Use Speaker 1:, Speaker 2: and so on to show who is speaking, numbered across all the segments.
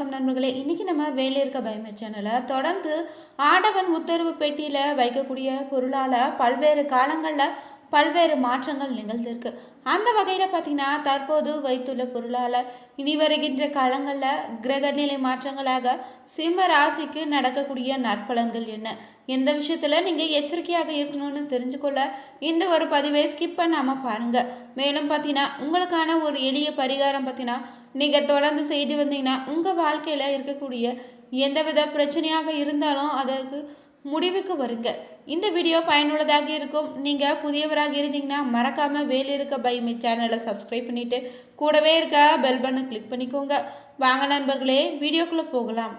Speaker 1: வணக்கம் நண்பர்களே. இன்றைக்கி நம்ம வேலை இருக்க பயமை சேனலை தொடர்ந்து ஆடவன் உத்தரவு பெட்டியில் வைக்கக்கூடிய பொருளால் பல்வேறு காலங்களில் பல்வேறு மாற்றங்கள் நிகழ்ந்திருக்கு. அந்த வகையில் பார்த்திங்கன்னா தற்போது வைத்துள்ள பொருளால் இனி வருகின்ற காலங்களில் கிரகநிலை மாற்றங்களாக சிம்ம ராசிக்கு நடக்கக்கூடிய நற்பலன்கள் என்ன? எந்த விஷயத்தில் நீங்கள் எச்சரிக்கையாக இருக்கணும்னு தெரிஞ்சுக்கொள்ள இந்த ஒரு பதிவை ஸ்கிப் பண்ணாமல் பாருங்கள் மேலும் பார்த்தீங்கன்னா உங்களுக்கான ஒரு எளிய பரிகாரம் பார்த்தீங்கன்னா நீங்கள் தொடர்ந்து செய்து வந்தீங்கன்னா உங்கள் வாழ்க்கையில் இருக்கக்கூடிய எந்தவித பிரச்சனையாக இருந்தாலும் அதற்கு முடிவுக்கு வருங்க. இந்த வீடியோ பயனுள்ளதாக இருக்கும். நீங்கள் புதியவராக இருந்தீங்கன்னா மறக்காமல் வேலை இருக்க பைமை சேனலை சப்ஸ்கிரைப் பண்ணிவிட்டு கூடவே இருக்க பெல் பட்டனை கிளிக் பண்ணிக்கோங்க. வாங்க நண்பர்களே வீடியோக்குள்ளே போகலாம்.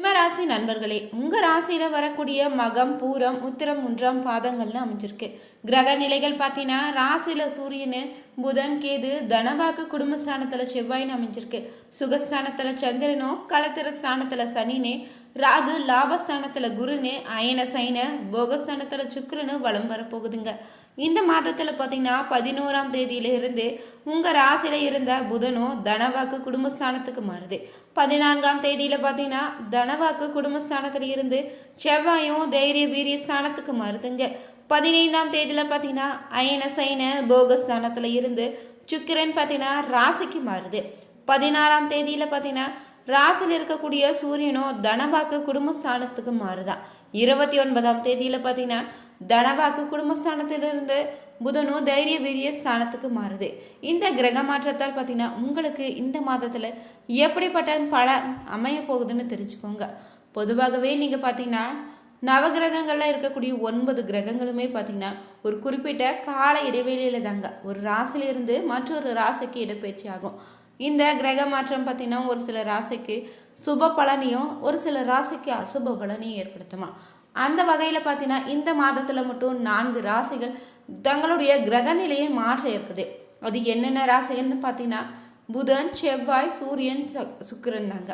Speaker 1: சிம்மராசி நண்பர்களே உங்கள் ராசியில் வரக்கூடிய மகம் பூரம் உத்திரம் மூன்றாம் பாதங்கள்னு அமைஞ்சிருக்கு. கிரக நிலைகள் பார்த்தீங்கன்னா ராசியில் சூரியனு புதன் கேது தனவாக்கு குடும்பஸ்தானத்தில் செவ்வாயின்னு அமைஞ்சிருக்கு. சுகஸ்தானத்தில் சந்திரனும் கலத்திர ஸ்தானத்தில் சனினே ராகு லாபஸ்தானத்தில் குருன்னு அயன சைன போகஸ்தானத்தில் சுக்கிரனு வலம் வரப்போகுதுங்க. இந்த மாதத்தில் பார்த்தீங்கன்னா பதினோராம் தேதியிலிருந்து உங்கள் ராசியில் இருந்த புதனும் தனவாக்கு குடும்பஸ்தானத்துக்கு மாறுது. பதினான்காம் தேதியில் பார்த்தீங்கன்னா தனவாக்கு குடும்பஸ்தானத்தில் இருந்து செவ்வாயும் தைரிய வீரிய ஸ்தானத்துக்கு மாறுதுங்க. பதினைந்தாம் தேதியில் பார்த்தீங்கன்னா அயன சைன போகஸ்தானத்தில் இருந்து சுக்கிரன் பார்த்தீங்கன்னா ராசிக்கு மாறுது. பதினாறாம் தேதியில் பார்த்தீங்கன்னா ராசியில் இருக்கக்கூடிய சூரியனும் தனவாக்கு குடும்பஸ்தானத்துக்கு மாறுதான் இருபத்தி ஒன்பதாம் தேதியில் பார்த்தீங்கன்னா தனவாக்கு குடும்பஸ்தானத்திலிருந்து புதனும் தைரிய வீரிய ஸ்தானத்துக்கு மாறுது. இந்த கிரக மாற்றத்தால் பார்த்தீங்கன்னா உங்களுக்கு இந்த மாதத்தில் எப்படிப்பட்ட பலன் அமைய போகுதுன்னு தெரிஞ்சுக்கோங்க. பொதுவாகவே நீங்கள் பார்த்தீங்கன்னா நவகிரகங்களில் இருக்கக்கூடிய ஒன்பது கிரகங்களுமே பார்த்தீங்கன்னா ஒரு குறிப்பிட்ட கால இடைவெளியில் தாங்க. ஒரு ராசிலிருந்து மற்றொரு ராசிக்கு இடப்பெயர்ச்சி ஆகும். இந்த கிரக மாற்றம் பார்த்திங்கன்னா ஒரு சில ராசிக்கு சுப பலனையும் ஒரு சில ராசிக்கு அசுப பலனையும் ஏற்படுத்துமா? அந்த வகையில் பார்த்தீங்கன்னா இந்த மாதத்தில் மட்டும் நான்கு ராசிகள் தங்களுடைய கிரக நிலையை மாற்ற இருக்குது. அது என்னென்ன ராசிகள்னு பார்த்தீங்கன்னா புதன் செவ்வாய் சூரியன் சுக்கரன் தாங்க.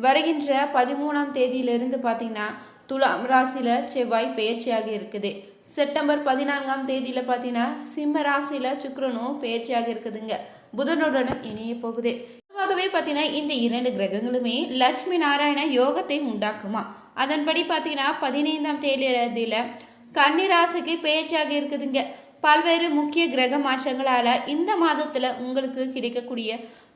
Speaker 1: வருகின்ற பதிமூணாம் தேதியிலிருந்து பார்த்தீங்கன்னா துலாம் ராசியில் செவ்வாய் பயிற்சியாக இருக்குது. செப்டம்பர் பதினான்காம் தேதியில் பார்த்தீங்கன்னா சிம்ம ராசியில் சுக்கரனும் பயிற்சியாக இருக்குதுங்க. புதனுடனும் இணைய போகுது. பொதுவாகவே பார்த்தீங்கன்னா இந்த இரண்டு கிரகங்களுமே லட்சுமி நாராயண யோகத்தை உண்டாக்குமா? அதன்படி பார்த்தீங்கன்னா பதினைந்தாம் தேதியில் கன்னிராசிக்கு பேச்சாக இருக்குதுங்க. பல்வேறு முக்கிய கிரக மாற்றங்களால் இந்த மாதத்தில் உங்களுக்கு கிடைக்கக்கூடிய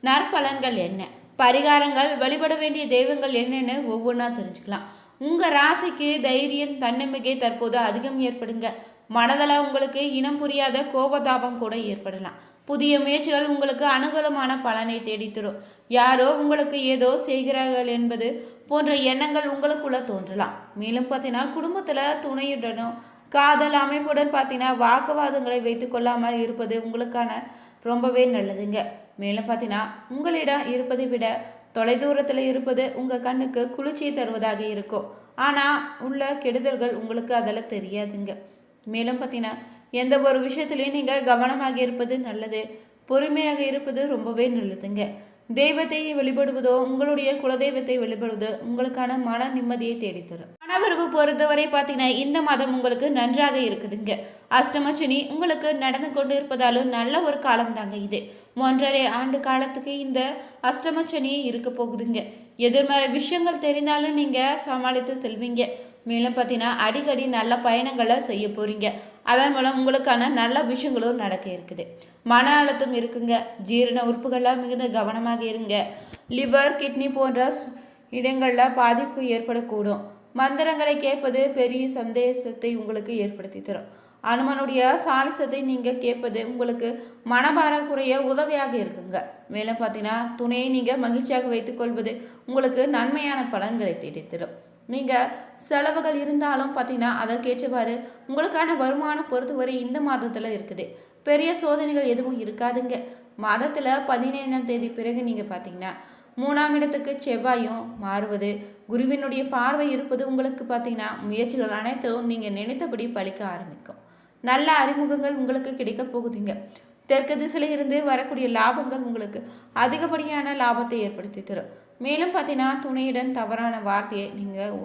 Speaker 1: நற்பலன்கள் என்ன? பரிகாரங்கள் வழிபட வேண்டிய தெய்வங்கள் என்னென்னு ஒவ்வொன்றா தெரிஞ்சுக்கலாம். உங்கள் ராசிக்கு தைரியம் தன்னம்பிக்கை தற்போது அதிகம் ஏற்படுங்க. மனதில் உங்களுக்கு இனம் புரியாத கோபதாபம் கூட ஏற்படலாம். புதிய முயற்சிகள் உங்களுக்கு அனுகூலமான பலனை தேடித்தரும். யாரோ உங்களுக்கு ஏதோ செய்கிறார்கள் என்பது போன்ற எண்ணங்கள் உங்களுக்குள்ள தோன்றலாம். மேலும் பார்த்தீங்கன்னா குடும்பத்தில் துணையுடனும் காதல் அமைப்புடன் பார்த்தீங்கன்னா வாக்குவாதங்களை வைத்து கொள்ளாமல் இருப்பது உங்களுக்கான ரொம்பவே நல்லதுங்க. மேலும் பார்த்தீங்கன்னா உங்களிடம் இருப்பதை விட தொலைதூரத்தில் இருப்பது உங்கள் கண்ணுக்கு குளிர்ச்சியை தருவதாக இருக்கும். ஆனால் உள்ள கெடுதல்கள் உங்களுக்கு அதில் தெரியாதுங்க. மேலும் பார்த்தீங்கன்னா எந்த ஒரு விஷயத்துலையும் நீங்கள் கவனமாக இருப்பது நல்லது. பொறுமையாக இருப்பது ரொம்பவே நல்லதுங்க. தெய்வத்தை வழிபடுவதோ உங்களுடைய குலதெய்வத்தை வழிபடுவதோ உங்களுக்கான மன நிம்மதியை தேடித்தரும். மனவரவு பொறுத்தவரை பார்த்தீங்கன்னா இந்த மாதம் உங்களுக்கு நன்றாக இருக்குதுங்க. அஷ்டமச்சனி உங்களுக்கு நடந்து கொண்டு இருப்பதாலும் நல்ல ஒரு காலம் தாங்க இது. ஒன்றரை ஆண்டு காலத்துக்கு இந்த அஷ்டமச்சனி இருக்க போகுதுங்க. எதிர்மறை விஷயங்கள் தெரிந்தாலும் நீங்கள் சமாளித்து செல்வீங்க. மேலும் பார்த்தீங்கன்னா அடிக்கடி நல்ல பயணங்களை செய்ய போகிறீங்க அதன் மூலம் உங்களுக்கான நல்ல விஷயங்களும் நடக்க இருக்குது. மன அழுத்தம் இருக்குங்க. ஜீரண உறுப்புகள்லாம் மிகுந்த கவனமாக இருங்க. லிவர் கிட்னி போன்ற இடங்களில் பாதிப்பு ஏற்படக்கூடும். மந்திரங்களை கேட்பது பெரிய சந்தேசத்தை உங்களுக்கு ஏற்படுத்தி தரும். அனுமனுடைய சாலிசத்தை நீங்கள் கேட்பது உங்களுக்கு மனபாரக்குறைய உதவியாக இருக்குங்க. மேலும் பார்த்தீங்கன்னா துணையை நீங்கள் மகிழ்ச்சியாக வைத்துக்கொள்வது உங்களுக்கு நன்மையான பலன்களை தேடித்தரும் நீங்கள் செலவுகள் இருந்தாலும் பார்த்தீங்கன்னா அதற்கேற்றவாறு உங்களுக்கான வருமானம் பொறுத்தவரை இந்த மாதத்தில் இருக்குது. பெரிய சோதனைகள் எதுவும் இருக்காதுங்க. மாதத்தில் பதினைந்தாம் தேதி பிறகு நீங்கள் பார்த்தீங்கன்னா மூணாம் இடத்துக்கு செவ்வாயும் மாறுவது குருவினுடைய பார்வை இருப்பது உங்களுக்கு பார்த்தீங்கன்னா முயற்சிகள் அனைத்தும் நீங்கள் நினைத்தபடி பழிக்க ஆரம்பிக்கும். நல்ல அறிமுகங்கள் உங்களுக்கு கிடைக்க போகுதுங்க. தெற்கு திசையிலிருந்து வரக்கூடிய லாபங்கள் உங்களுக்கு அதிகப்படியான லாபத்தை ஏற்படுத்தி தரும். மேலும் பார்த்தீங்கன்னா துணையுடன் தவறான வார்த்தையை நீங்கள்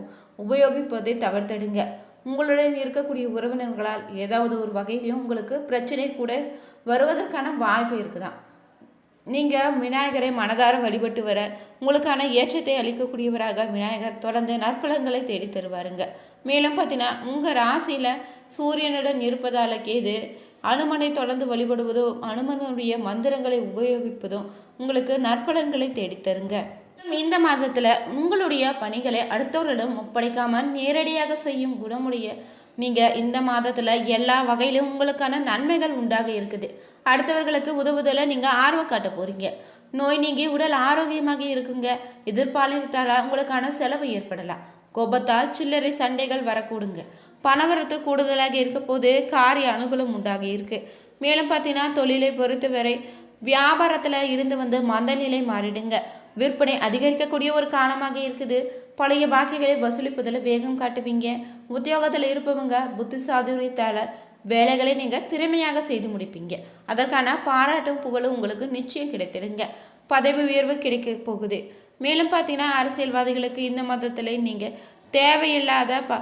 Speaker 1: உபயோகிப்பதை தவிர்த்திடுங்க. உங்களுடன் இருக்கக்கூடிய உறவினர்களால் ஏதாவது ஒரு வகையிலையும் உங்களுக்கு பிரச்சனை கூட வருவதற்கான வாய்ப்பு இருக்குதான். நீங்கள் விநாயகரை மனதார வழிபட்டு வர உங்களுக்கான ஏற்றத்தை அளிக்கக்கூடியவராக விநாயகர் தொடர்ந்து நற்பலன்களை தேடி தருவாருங்க. மேலும் பார்த்தீங்கன்னா உங்கள் ராசியில் சூரியனுடன் இருப்பதால் கேது அனுமனை தொடர்ந்து வழிபடுவதும் அனுமனுடைய மந்திரங்களை உபயோகிப்பதும் உங்களுக்கு நற்பலன்களை தேடித்தருங்க. இந்த மாதத்தில் உங்களுடைய பணிகளை அடுத்தவரிடம் ஒப்படைக்காமல் நேரடியாக செய்யும் குணமுடைய நீங்கள் இந்த மாதத்தில் எல்லா வகையிலும் உங்களுக்கான நன்மைகள் உண்டாக இருக்குது. அடுத்தவர்களுக்கு உதவுதல நீங்கள் ஆர்வம் காட்ட போகிறீங்க நோய் நீங்கி உடல் ஆரோக்கியமாக இருக்குங்க. எதிர்பாலித்தால உங்களுக்கான செலவு ஏற்படலாம். கோபத்தால் சில்லறை சண்டைகள் வரக்கூடுங்க. பணவரத்து கூடுதலாக இருக்க போது காரிய அனுகூலம் உண்டாக இருக்கு. மேலும் பார்த்தீங்கன்னா தொழிலை பொறுத்தவரை வியாபாரத்தில் இருந்து வந்து மந்தநிலை மாறிடுங்க. விற்பனை அதிகரிக்கக்கூடிய ஒரு காலமாக இருக்குது. பழைய பாக்கிகளை வசூலிப்பதில் வேகம் காட்டுவீங்க. உத்தியோகத்தில் இருப்பவங்க புத்தி சாதுரியத்தால் வேலைகளை நீங்கள் திறமையாக செய்து முடிப்பீங்க. அதற்கான பாராட்டும் புகழும் உங்களுக்கு நிச்சயம் கிடைத்திடுங்க. பதவி உயர்வு கிடைக்க போகுது. மேலும் பார்த்தீங்கன்னா அரசியல்வாதிகளுக்கு இந்த மதத்தில் நீங்கள் தேவையில்லாத ப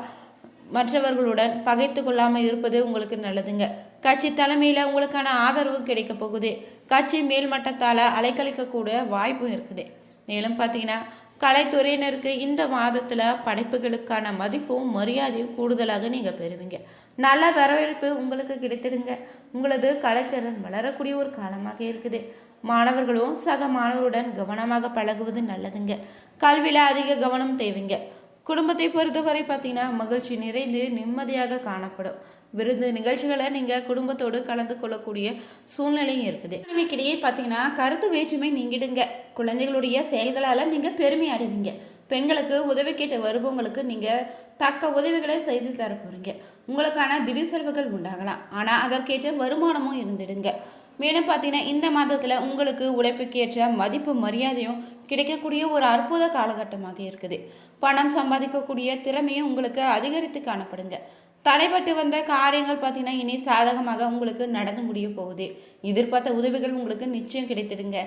Speaker 1: மற்றவர்களுடன் பகைத்து கொள்ளாமல் இருப்பது உங்களுக்கு நல்லதுங்க. கட்சி தலைமையில் உங்களுக்கான ஆதரவு கிடைக்க போகுது. கட்சி மேல்மட்டத்தால் அலைக்கழிக்கக்கூடிய வாய்ப்பும் இருக்குது. மேலும் பார்த்தீங்கன்னா கலைத்துறையினருக்கு இந்த மாதத்தில் படைப்புகளுக்கான மதிப்பும் மரியாதையும் கூடுதலாக நீங்கள் பெறுவீங்க. நல்ல வரவேற்பு உங்களுக்கு கிடைத்திருங்க உங்களது கலைத்திறன் வளரக்கூடிய ஒரு காலமாக இருக்குது. மாணவர்களும் சக மாணவருடன் கவனமாக பழகுவது நல்லதுங்க. கல்வியில் அதிக கவனம் தேவைங்க. குடும்பத்தை பொறுத்தவரை பார்த்தீங்கன்னா மகிழ்ச்சி நிறைந்து நிம்மதியாக காணப்படும். விருது நிகழ்ச்சிகளை நீங்கள் குடும்பத்தோடு கலந்து கொள்ளக்கூடிய சூழ்நிலையும் இருக்குது. குழந்தைக்கிடையே பார்த்தீங்கன்னா கருத்து வேற்றுமை நீங்கிடுங்க. குழந்தைகளுடைய செயல்களால் நீங்கள் பெருமை அடைவீங்க. பெண்களுக்கு உதவி கேட்ட வருபவங்களுக்கு நீங்கள் தக்க உதவிகளை செய்து தர போகிறீங்க உங்களுக்கான திடீர் செலவுகள் உண்டாகலாம். ஆனால் அதற்கேற்ற வருமானமும் இருந்துடுங்க. மேலும் பார்த்தீங்கன்னா இந்த மாதத்தில் உங்களுக்கு உழைப்புக்கேற்ற மதிப்பு மரியாதையும் கிடைக்கக்கூடிய ஒரு அற்புத காலகட்டமாக இருக்குது. பணம் சம்பாதிக்கக்கூடிய திறமையும் உங்களுக்கு அதிகரித்து காணப்படுங்க. தடைப்பட்டு வந்த காரியங்கள் பார்த்தீங்கன்னா இனி சாதகமாக உங்களுக்கு நடந்து முடிய போகுது. எதிர்பார்த்த உதவிகள் உங்களுக்கு நிச்சயம் கிடைத்திடுங்க.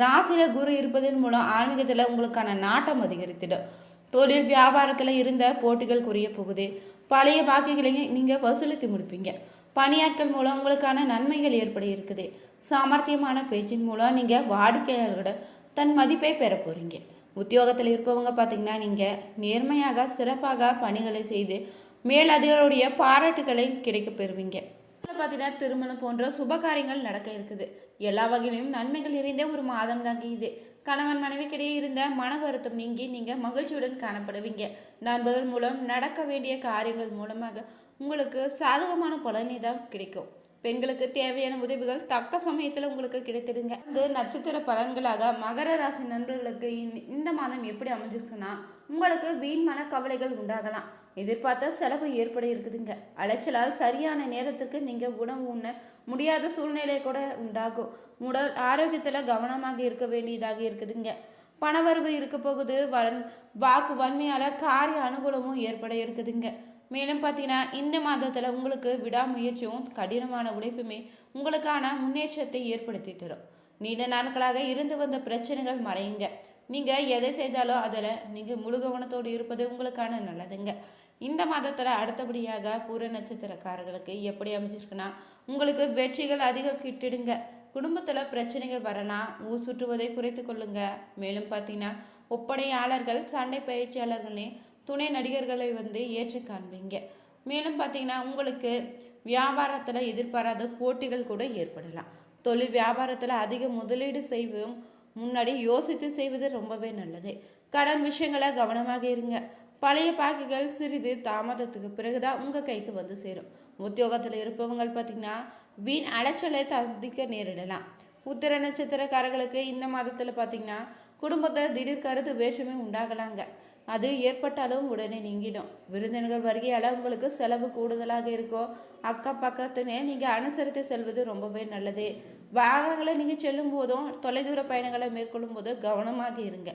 Speaker 1: ராசியில் குரு இருப்பதன் மூலம் ஆன்மீகத்தில் உங்களுக்கான நாட்டம் அதிகரித்திடும். தொழில் வியாபாரத்தில் இருந்த போட்டிகள் குறைய போகுது. பழைய பாக்கிகளையும் நீங்கள் வசூலித்து முடிப்பீங்க. பணியாட்கள் மூலம் உங்களுக்கான நன்மைகள் ஏற்பட இருக்குது. சாமர்த்தியமான பேச்சின் மூலம் நீங்கள் வாடிக்கையாளர்களோட தன் மதிப்பை பெற போகிறீங்க உத்தியோகத்தில் இருப்பவங்க பார்த்தீங்கன்னா நீங்கள் நேர்மையாக சிறப்பாக பணிகளை செய்து மேலதிகாரியுடைய பாராட்டுகளை கிடைக்க பெறுவீங்க. பார்த்தீங்கன்னா திருமணம் போன்ற சுப காரியங்கள் நடக்க இருக்குது. எல்லா வகையிலும் நன்மைகள் நிறைந்த ஒரு மாதம் தாங்க இது. கணவன் மனைவிக்கிடையே இருந்த மன வருத்தம் நீங்கி நீங்கள் மகிழ்ச்சியுடன் காணப்படுவீங்க. நண்பர்கள் மூலம் நடக்க வேண்டிய காரியங்கள் மூலமாக உங்களுக்கு சாதகமான பலனை தான் கிடைக்கும். பெண்களுக்கு தேவையான உதவிகள் தக்க சமயத்தில் உங்களுக்கு கிடைத்திருங்க இந்த நட்சத்திர பலன்களாக மகர ராசி நண்பர்களுக்கு இந்த மாதம் எப்படி அமைஞ்சிருக்குன்னா உங்களுக்கு வீண் மன கவலைகள் உண்டாகலாம். எதிர்பார்த்த செலவு ஏற்பட இருக்குதுங்க. அலைச்சலால் சரியான நேரத்துக்கு நீங்கள் உணவு உண்ண முடியாத சூழ்நிலை கூட உண்டாகும். உடல் ஆரோக்கியத்தில் கவனமாக இருக்க வேண்டியதாக இருக்குதுங்க. பணவரவு இருக்க போகுது. வன் வாக்கு வன்மையால் காரிய அனுகூலமும் ஏற்பட இருக்குதுங்க. மேலும் பார்த்தீங்கன்னா இந்த மாதத்தில் உங்களுக்கு விடாமுயற்சியும் கடினமான உழைப்புமே உங்களுக்கான முன்னேற்றத்தை ஏற்படுத்தி தரும். நீண்ட நாட்களாக இருந்து வந்த பிரச்சனைகள் மறையுங்க. நீங்கள் எதை செய்தாலும் அதில் நீங்கள் முழு கவனத்தோடு இருப்பது உங்களுக்கான நல்லதுங்க. இந்த மாதத்தில் அடுத்தபடியாக பூர நட்சத்திரக்காரர்களுக்கு எப்படி அமைச்சிருக்குன்னா உங்களுக்கு வெற்றிகள் அதிகம் கிட்டிடுங்க. குடும்பத்தில் பிரச்சனைகள் வரலாம். ஊர் சுற்றுவதை குறைத்து கொள்ளுங்க. மேலும் பார்த்தீங்கன்னா ஒப்படையாளர்கள் சண்டை பயிற்சியாளர்களே துணை நடிகர்களை வந்து ஏற்று காண்பீங்க. மேலும் பார்த்தீங்கன்னா உங்களுக்கு வியாபாரத்தில் எதிர்பாராத போட்டிகள் கூட ஏற்படலாம். தொழில் வியாபாரத்தில் அதிக முதலீடு செய்வோம் முன்னாடி யோசித்து செய்வது ரொம்பவே நல்லது. கடன் விஷயங்களை கவனமாக இருங்க. பழைய பாக்குகள் சிறிது தாமதத்துக்கு பிறகுதான் உங்கள் கைக்கு வந்து சேரும். உத்தியோகத்தில் இருப்பவங்க பார்த்தீங்கன்னா வீண் அலைச்சலை தந்திக்க நேரிடலாம். உத்திர நட்சத்திரக்காரர்களுக்கு இந்த மாதத்தில் பார்த்தீங்கன்னா குடும்பத்தை திடீர் கருத்து வேற்றுமை உண்டாகலாங்க. அது ஏற்பட்டாலும் உடனே நீங்கிடும். விருந்தினர்கள் வருகையால் உங்களுக்கு செலவு கூடுதலாக இருக்கும் அக்கா பக்கத்துனே நீங்கள் அனுசரித்து செல்வது ரொம்பவே நல்லது. வாகனங்களை நீங்கள் செல்லும் போதும் தொலைதூர பயணங்களை மேற்கொள்ளும் போது கவனமாக இருங்க.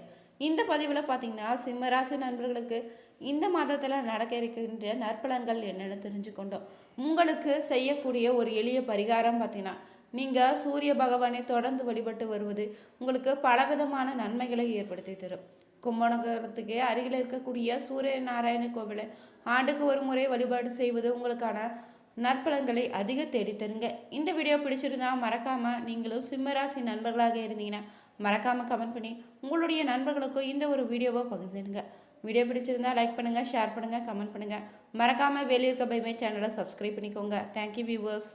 Speaker 1: இந்த பதிவில் பார்த்தீங்கன்னா சிம்மராசி நண்பர்களுக்கு இந்த மாதத்தில் நடக்க இருக்கின்ற நற்பலன்கள் என்னென்னு தெரிஞ்சுக்கொண்டோம். உங்களுக்கு செய்யக்கூடிய ஒரு எளிய பரிகாரம் பார்த்தீங்கன்னா நீங்கள் சூரிய பகவானை தொடர்ந்து வழிபட்டு வருவது உங்களுக்கு பலவிதமான நன்மைகளை ஏற்படுத்தி தரும். கும்பகோணத்துக்கு அருகில் இருக்கக்கூடிய சூரிய நாராயண கோவிலை ஆண்டுக்கு ஒரு முறை வழிபாடு செய்வது உங்களுக்கான நற்பலன்களை அதிக தேடி தருங்க. இந்த வீடியோ பிடிச்சிருந்தா மறக்காமல் நீங்களும் சிம்மராசி நண்பர்களாக இருந்தீங்கன்னா மறக்காமல் கமெண்ட் பண்ணி உங்களுடைய நண்பர்களுக்கும் இந்த ஒரு வீடியோவை பகிர்ந்துடுங்க வீடியோ பிடிச்சிருந்தா லைக் பண்ணுங்கள் ஷேர் பண்ணுங்கள் கமெண்ட் பண்ணுங்கள் மறக்காமல் வெளியிருக்க பைமே சேனலை சப்ஸ்கிரைப் பண்ணிக்கோங்க. Thank you viewers